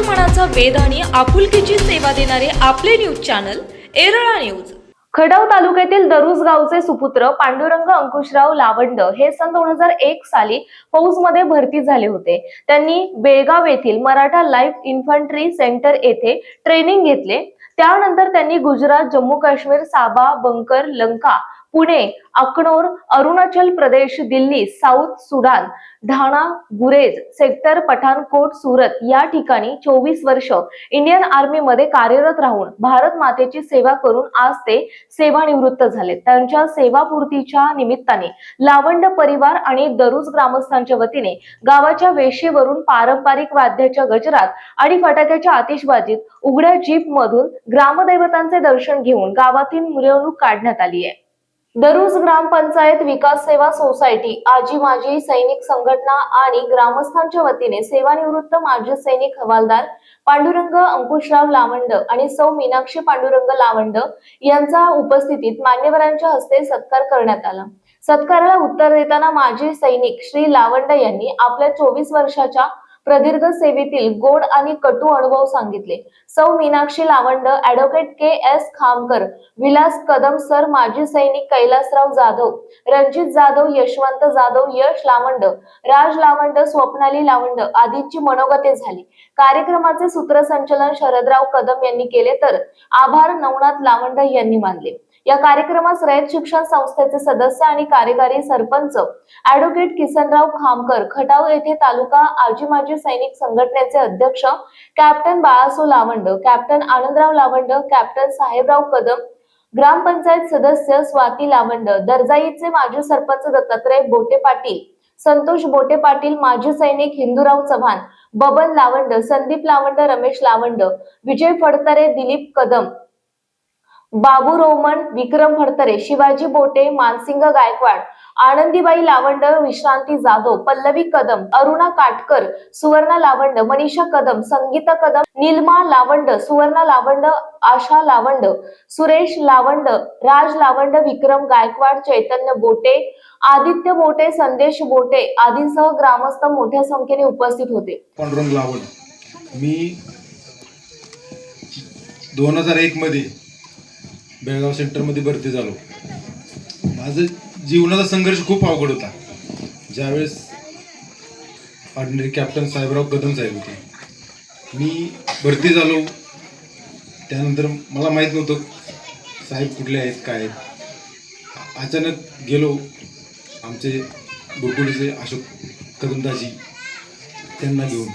मनाचा वेध आणि आपुलकीची सेवा देणारे आपले news channel Erala news. Khadav तालुक्यातील दरुज गावचे सुपुत्र पांडुरंग अंकुशराव लावंड हे सन दोन हजार एक साली फौजमध्ये भरती झाले होते. त्यांनी बेळगाव येथील मराठा लाईफ इन्फंट्री सेंटर येथे ट्रेनिंग घेतले. त्यानंतर त्यांनी गुजरात जम्मू काश्मीर साबा bunker Lanka Pune Akhnoor Arunachal Pradesh Delhi south Sudan ढाणा गुरेज सेक्टर पठाणकोट सुरत या ठिकाणी चोवीस वर्ष इंडियन आर्मीमध्ये कार्यरत राहून भारत मातेची सेवा करून आज ते सेवानिवृत्त झाले. त्यांच्या सेवापूर्तीच्या निमित्ताने लावंड परिवार आणि दरुज ग्रामस्थांच्या वतीने गावाच्या वेशीवरून पारंपरिक वाद्याच्या गजरात आणि फटाक्याच्या आतिषबाजीत उघड्या जीप मधून ग्रामदैवतांचे दर्शन घेऊन गावातील मिरवणूक काढण्यात आली आहे. दरुज ग्रामपंचायत विकास सेवा सोसायटी आजी माजी सैनिक संघटना आणि ग्रामस्थांच्या वतीने सेवानिवृत्त माजी सैनिक हवालदार पांडुरंग अंकुशराव लावंड आणि सौ मीनाक्षी पांडुरंग लावंड यांचा उपस्थितीत मान्यवरांच्या हस्ते सत्कार करण्यात आला. सत्काराला उत्तर देताना माजी सैनिक श्री लावंड यांनी आपल्या चोवीस वर्षाच्या प्रदीर्घ सेवेतील गोड आणि कटू अनुभव सांगितले. सौ Meenakshi Lavand advocate K S Khamkar Vilas Kadam sir माजी सैनिक कैलासराव जाधव रणजित जाधव यशवंत जाधव यश लावंड राज लावंड स्वप्नाली लावंड आदींची मनोगते झाली. कार्यक्रमाचे सूत्रसंचलन शरदराव कदम यांनी केले तर आभार नवनाथ लावंड यांनी मानले. या कार्यक्रमास रयत शिक्षण संस्थेचे सदस्य आणि कार्यकारी सरपंच ऍडव्होकेट किसनराव खामकर खटाव येथे तालुका आजी माजी सैनिक संघटनेचे अध्यक्ष captain Balaso Lavand captain Anandrao Lavand captain Sahebrao Kadam gram panchayat सदस्य स्वाती लावंड दर्जाईचे माजी सरपंच दत्तात्रय बोटे पाटील संतोष बोटे पाटील माजी सैनिक हिंदूराव चव्हाण बबन लावंड संदीप लावंड रमेश लावंड विजय फडतरे दिलीप कदम बाबू रोमन विक्रम फडतरे शिवाजी बोटे मानसिंग गायकवाड आनंदीबाई लावंड विश्रांती जाधव पल्लवी कदम अरुणा काटकर सुवर्णा लावंड मनीषा कदम संगीता कदम निलमा लावंड सुवर्णा लावंड आशा लावंड सुरेश लावंड राज लावंड विक्रम गायकवाड चैतन्य बोटे आदित्य बोटे संदेश बोटे आदींसह ग्रामस्थ मोठ्या संख्येने उपस्थित होते. पांडुरंग मी दोन हजार एकमध्ये बेळगाव सेंटरमध्ये भरती झालो. माझं जीवनाचा संघर्ष खूप अवघड होता. ज्यावेळेस ऑर्डिनरी कॅप्टन साहेबराव कदम साहेब होते. मी भरती झालो. त्यानंतर मला माहीत नव्हतं साहेब कुठले आहेत काय आहेत. अचानक गेलो आमचे बुरकुडीचे अशोक कदमदाजी त्यांना घेऊन.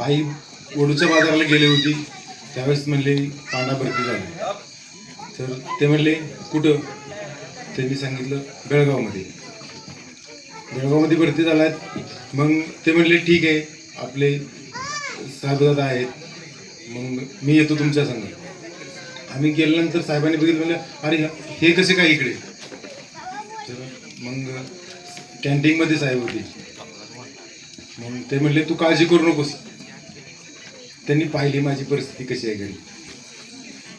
आई वडूच्या बाजाराला गेली होती. त्यावेळेस म्हणले पांडा भरती झाली. तर ते म्हणले कुठं? त्यांनी सांगितलं बेळगावमध्ये. बेळगावमध्ये भरती झाला आहेत मग ते म्हणले ठीक आहे आपले साहेबदादा आहेत. मग मी येतो तुमच्या संग. आम्ही गेल्यानंतर साहेबांनी बघितलं म्हणलं अरे हे कसे काय इकडे? तर मग कॅन्टीनमध्ये साहेब होते. मग ते म्हणले तू काळजी करू नकोस. त्यांनी पाहिली माझी परिस्थिती कशी आहे घरी.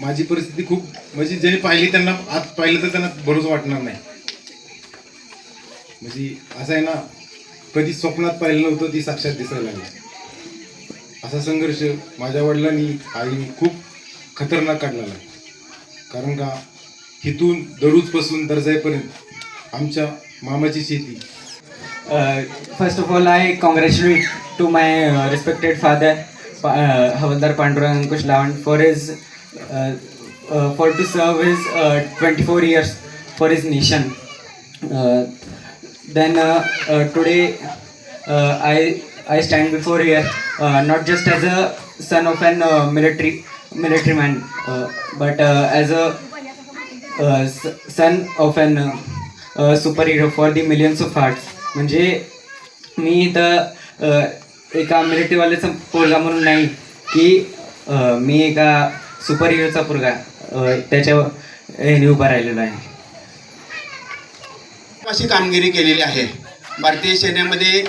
माझी परिस्थिती खूप म्हणजे ज्यांनी पाहिली त्यांना आत पाहिलं तर त्यांना बरोच वाटणार नाही. म्हणजे असं आहे ना कधी स्वप्नात पाहिलं नव्हतं ती साक्षात दिसायला लागली. असा संघर्ष माझ्या वडिलांनी आईने खूप खतरनाक काढलेला कारण का हिथून दरूजपासून दर्जाईपर्यंत आमच्या मामाची शेती. First of all I congratulate to my respected father havildar Pandurang Pa- Lavan for is for his uh, uh, for to serve his uh, 24 years for his nation. Uh, then uh, uh, today, uh, I I stand before here uh, not just as a son of an uh, military military man, uh, but uh, as a uh, s- son of an uh, uh, superhero for the millions of hearts म्हणजे मी इथं uh, एका मिलिटरीवाल्याचा पोरगा म्हणून नाही की uh, मी एका super हिरोचा पुरगा uh, त्याच्या उभा राहिलेला आहे. अशी कामगिरी केलेली आहे. भारतीय सैन्यामध्ये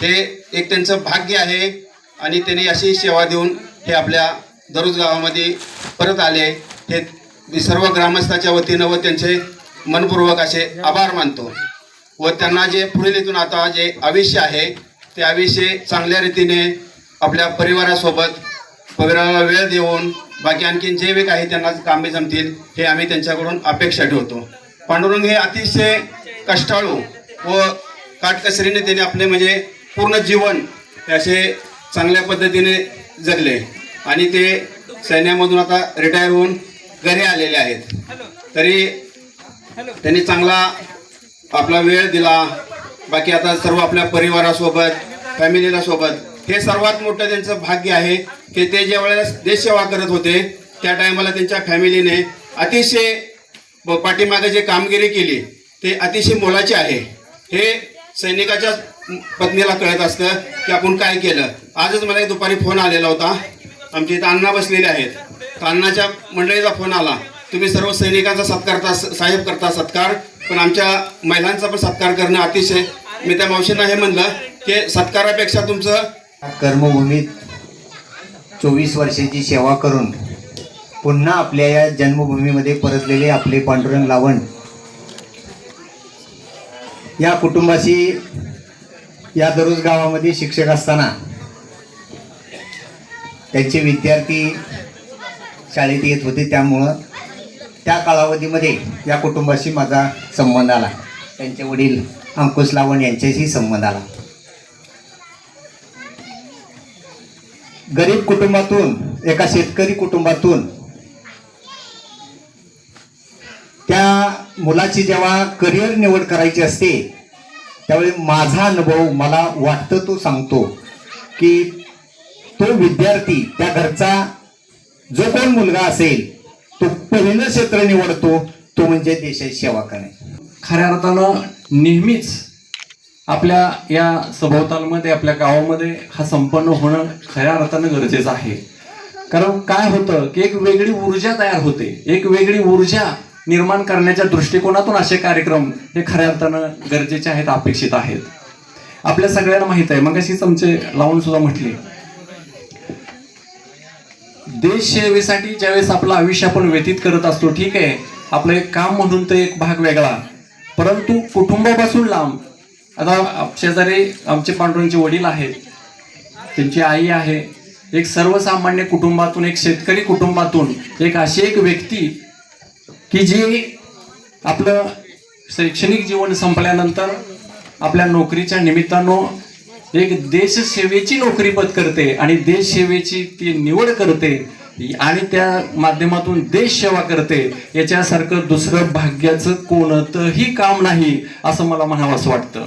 हे एक त्यांचं भाग्य आहे आणि त्यांनी अशी सेवा देऊन हे आपल्या दरुज गावामध्ये परत आले. हे सर्व ग्रामस्थाच्या वतीनं व त्यांचे मनपूर्वक असे आभार मानतो. व त्यांना जे पुढील इथून आता जे आयुष्य आहे ते आयुष्य चांगल्या रीतीने आपल्या परिवारासोबत परिवाराला वेळ देऊन बाकी आणखीन जे काही त्यांना कामे जमतील हे आम्ही त्यांच्याकडून अपेक्षा ठेवतो. पांडुरंग हे अतिशय कष्टाळू व काटकसरीने त्याने आपले म्हणजे पूर्ण जीवन असे चांगल्या पद्धतीने जगले. आणि ते सैन्यामधून आता रिटायर होऊन घरी आलेले आहेत. तरी त्यांनी चांगला आपला वेळ दिला. बाकी आता सर्व आपल्या परिवारासोबत फॅमिलीला सोबत हे सर्वात मोठं त्यांचं भाग्य आहे की ते ज्या वेळेला देशसेवा करत होते त्या टायमाला त्यांच्या फॅमिलीने अतिशय ब- पाठीमागे जे कामगिरी केली ते अतिशय मोलाचे आहे. हे सैनिकाच्या पत्नीला कळत असतं की आपण काय केलं. आजच मला एक दुपारी फोन आलेला होता. आमच्या इथं अण्णा बसलेले आहेत. तर अण्णाच्या मंडळीचा फोन आला. तुम्ही सर्व सैनिकांचा सत्कारता साहेब करता सत्कार पण आमच्या महिलांचा पण सत्कार करणं अतिशय मी त्या मावशींना हे म्हणलं की सत्कारापेक्षा तुमचं कर्मभूमीत चोवीस वर्षाची सेवा करून पुन्हा आपल्या या जन्मभूमीमध्ये परतलेले आपले पांडुरंग लावण या कुटुंबाशी या दररोज गावामध्ये शिक्षक असताना त्यांचे विद्यार्थी शाळेत येत होते. त्यामुळं त्या कालावधीमध्ये या कुटुंबाशी माझा संबंध आला. त्यांचे वडील अंकुश लावण यांच्याशी संबंध आला. गरीब कुटुंबातून एका शेतकरी कुटुंबातून त्या मुलाची जेव्हा करिअर निवड करायची असते त्यावेळी माझा अनुभव मला वाटतं तो सांगतो की तो विद्यार्थी त्या घरचा जो कोण मुलगा असेल तो पहिलं क्षेत्र निवडतो तो म्हणजे देशाची सेवा करणे. खऱ्या अर्थानं नेहमीच आपल्या या सभोवतालमध्ये आपल्या गावामध्ये हा संपन्न होणं खऱ्या अर्थानं गरजेचं आहे. कारण काय होतं की एक वेगळी ऊर्जा तयार होते. एक वेगळी ऊर्जा निर्माण करण्याच्या दृष्टिकोनातून असे कार्यक्रम हे खऱ्या अर्थानं गरजेचे आहेत अपेक्षित आहेत. आपल्या सगळ्यांना माहीत आहे. मग अशीच आमचे लावून सुद्धा म्हटले. देश सेवेसाठी ज्यावेळेस आपलं आयुष्य आपण व्यतीत करत असतो ठीक आहे. आपलं एक काम म्हणून तर एक भाग वेगळा. परंतु कुटुंबापासून लांब आता शेजारी आमचे पांडुरंगचे वडील आहेत. त्यांची आई आहे. एक सर्वसामान्य कुटुंबातून एक शेतकरी कुटुंबातून एक अशी एक व्यक्ती की जी आपलं शैक्षणिक जीवन संपल्यानंतर आपल्या नोकरीच्या निमित्तानं एक देशसेवेची नोकरी पत्करते आणि देशसेवेची ती निवड करते आणि त्या माध्यमातून देश सेवा करते. याच्यासारखं दुसरं भाग्याचं कोणतंही काम नाही असं मला म्हणावंसं वाटतं.